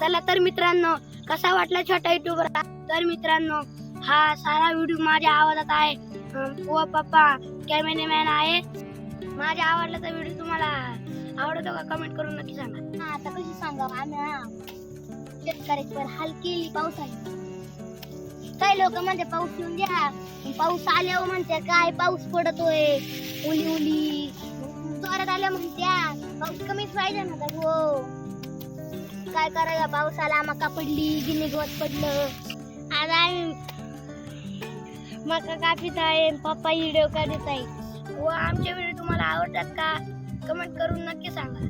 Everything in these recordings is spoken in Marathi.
चला तर मित्रांनो कसा वाटला छोटा युट्यूबर तर मित्रांनो हा सारा व्हिडिओ माझ्या आवाजात आहे. व हो पप्पा कॅमेरामॅन आहे. माझ्या आवडला तर व्हिडिओ तुम्हाला आवडतो का कमेंट करून नक्की सांगा. हा आता कशी सांगा आम्ही हा हलकी पाऊस आहे काही लोक म्हणते पाऊस येऊन द्या. पाऊस आल्यावर म्हणते काय पाऊस पडतोय? उली उली. जोरात आल्या म्हणत्या पाऊस कमीच पाहिजे ना हो. काय करायचं? पावसाला मका पडली गिनी गवत पडलं. आज आम्ही मका कापीत आहे पप्पा व्हिडिओ काढत आहे. व आमचे व्हिडिओ तुम्हाला आवडतात का? कमेंट करून नक्की सांगा.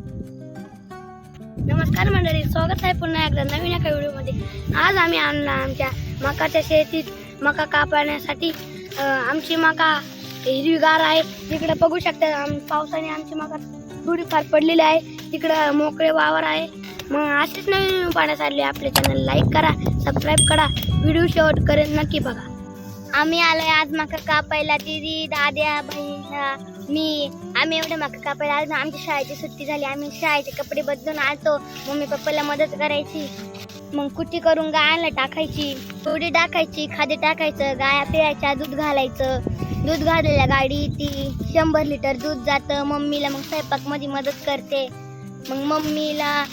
नमस्कार मंडळी स्वागत आहे पुन्हा एकदा नवीन एका व्हिडिओमध्ये आज आम्ही आणला आमच्या मकाच्या शेतीत मका कापण्यासाठी. आमची मका हिरवीगार आहे. तिकडे बघू शकता पावसाने आमची मका थोडीफार पडलेली आहे. तिकडं मोकळे वावर आहे. मग असेच नवीन व्हिडिओ पाहण्यासाठी आपल्या चॅनल लाईक करा सबस्क्राईब करा. व्हिडिओ शेवट करेन नक्की बघा. आम्ही आलोय आज मका कापायला. दिदी दाद्या बहिणा मी. आम्ही एवढे मका कापायला आज आमच्या शाळेची सुट्टी झाली. आम्ही शाळेचे कपडे बदलून आलतो. मम्मी पप्पाला मदत करायची. मग कुट्टी करून गायांना टाकायची. थोडी टाकायची खादी टाकायचं गाया पिळायच्या दूध घालायचं. दूध घालायला गाडी ती शंभर लिटर दूध जातं. मम्मीला मग स्वयंपाकमध्ये मदत करते. मग मम्मीला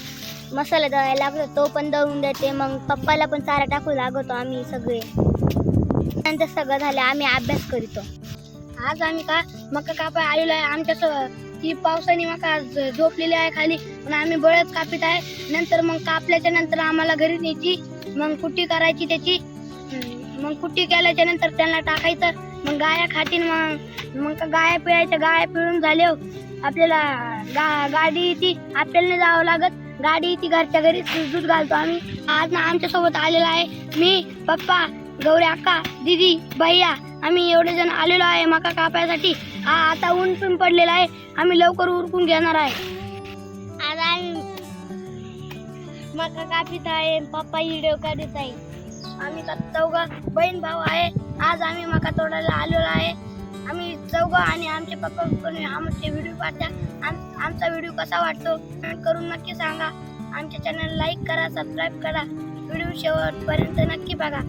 मसाला दळायला लागतो तो पण दळून देते. मग पप्पाला पण चारा टाकू लागतो आम्ही सगळे. नंतर सगळं झालं आम्ही अभ्यास करीतो. आज आम्ही का मका कापाय आलेलो आहे. आमच्या सो- ती पावसाने मका झोपलेली आहे खाली. पण आम्ही बळच कापीत आहे. नंतर मग कापल्याच्या नंतर आम्हाला घरी न्यायची. मग कुट्टी करायची त्याची. हम्म, मग कुट्टी केल्याच्यानंतर त्यांना टाकायचं. मग गाया खातील मग मग का गाया पिळायच्या. गाया पिळून झाल्यावर आपल्याला गा गाडी ती आपल्याला नाही जावं लागत. गाडी ती घरच्या घरी दूध घालतो आम्ही. आज ना आमच्यासोबत आलेला आहे मी पप्पा गौरी अक्का दीदी भैया. आम्ही एवढे जण आलेलो आहे मका कापायसाठी. हा आता ऊन पण पडलेला आहे. आम्ही लवकर उरकून घेणार आहे. आज आम्ही मका कापीत आहे पप्पा व्हिडिओ काढत आहे. आम्ही का चौघ बहीण भाऊ आहे. आज आम्ही मका तोडायला आलेलो आहे. आम्ही चौघ आणि आमचे पप्पा पण आमचे व्हिडिओ पाहता. आम- आमचा व्हिडिओ कसा वाटतो करून नक्की सांगा. आमच्या चॅनल लाईक करा सबस्क्राईब करा. व्हिडिओ शेवटपर्यंत नक्की बघा.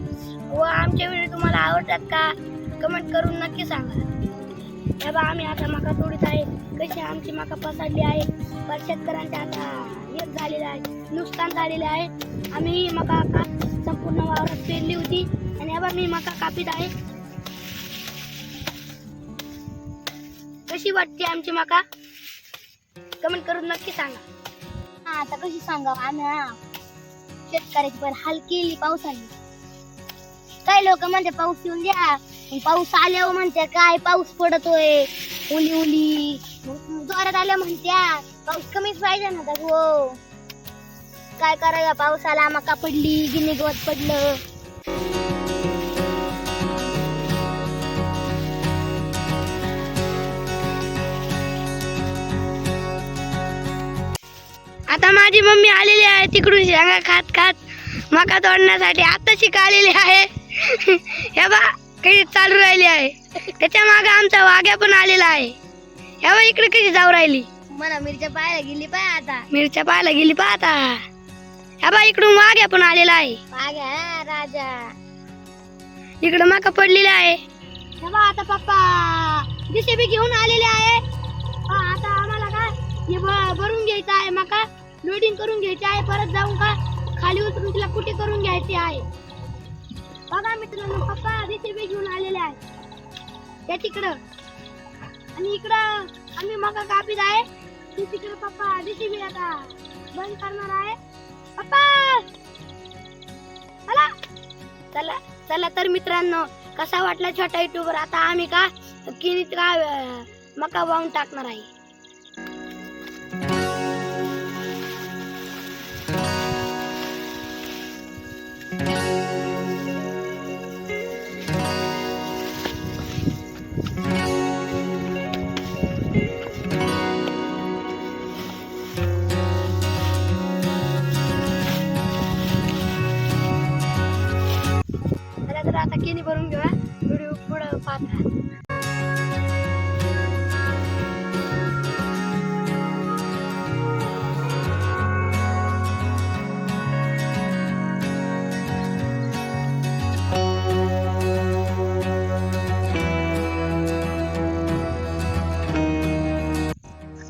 व आमचे व्हिडिओ तुम्हाला आवडतात का कमेंट करून नक्की सांगा. बाबा आम्ही आता मका तोडीत आहे. कशी आमची मका पसरली आहे? पर शेतकऱ्यांचे आता हेच झालेलं आहे. नुकसान झालेलं आहे. आम्ही ही मका का संपूर्ण वावरात पेरली होती. आणि बाबा मी मका कापीत आहे. वाटते आमची माका? कमेंट करून नक्की सांगा. हा आता कशी सांगा आम्ही शेतकऱ्याची पण हलकी केली पावसाने. काही लोक म्हणते पाऊस येऊन द्या. पाऊस आल्यावर म्हणते काय पाऊस पडतोय? उली उली. मग जोरात आल्या म्हणत्या पाऊस कमीच पाहिजे ना हो काय करायला पावसाला मका पडली गिनी गवत पडलं. आता माझी मम्मी आलेली आहे तिकडून शेंगा खात खात मका तोडण्यासाठी आता आलेली आहे. हे बा कशी चालू राहिली आहे. त्याच्यामागे आमचा वाघ्या पण आलेला आहे. हे बा इकडे कशी जाऊ राहिली? मला मिरच्या पाहायला गेली पाय आता. मिरच्या पाहायला गेली पाहता हे बा इकडून वाघ्या पण आलेला आहे. पाग्या राजा. इकडे मका पडलेला आहे. हे बा आता पप्पा जेसीबी घेऊन आलेले आहे. आता आम्हाला काय? हे ब- भरून घ्यायचं आहे मका. लोडिंग करून घ्यायची आहे परत जाऊन का खाली उतरून तिला कुठे करून घ्यायची आहे? बघा मित्रांनो पप्पा रेसिपी घेऊन आलेले आहे त्या तिकडं. आणि इकडं आम्ही मका कापीत आहे. ते तिकडं पप्पा रेसिपी आता बंद करणार आहे. पप्पा! चला. चला चला तर मित्रांनो कसा वाटला छोटा युट्यूबर? आता आम्ही का किनीत का मका वाहून टाकणार आहे?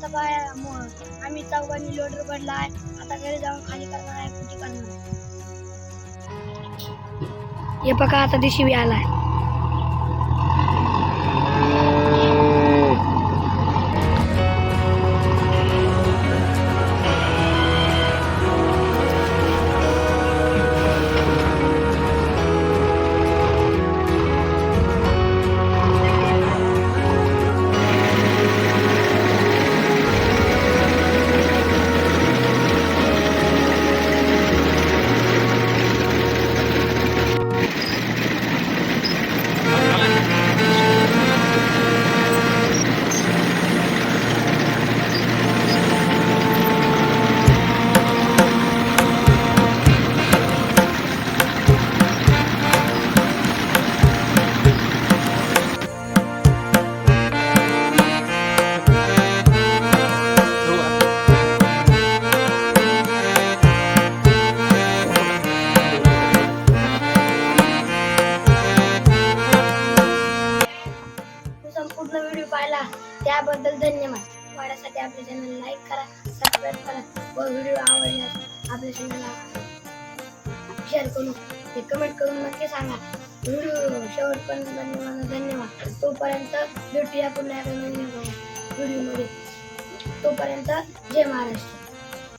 वापरा आम्ही चौघांनी लोडर आता घरी जाऊन खाली करणार आहे हे बघा आता दिशी आला त्याबद्दल धन्यवाद. वाढासाठी आपल्या चॅनल लाईक करा सबस्क्राईब करा व व्हिडिओ आवडल्यास आपल्या चॅनलला शेअर करून ते कमेंट करून नक्की सांगा. व्हिडिओ शेवटपर्यंत धन्यवाद धन्यवाद. तोपर्यंत भेटूया पुन्हा एका नवीन व्हिडिओमध्ये तोपर्यंत जय महाराष्ट्र.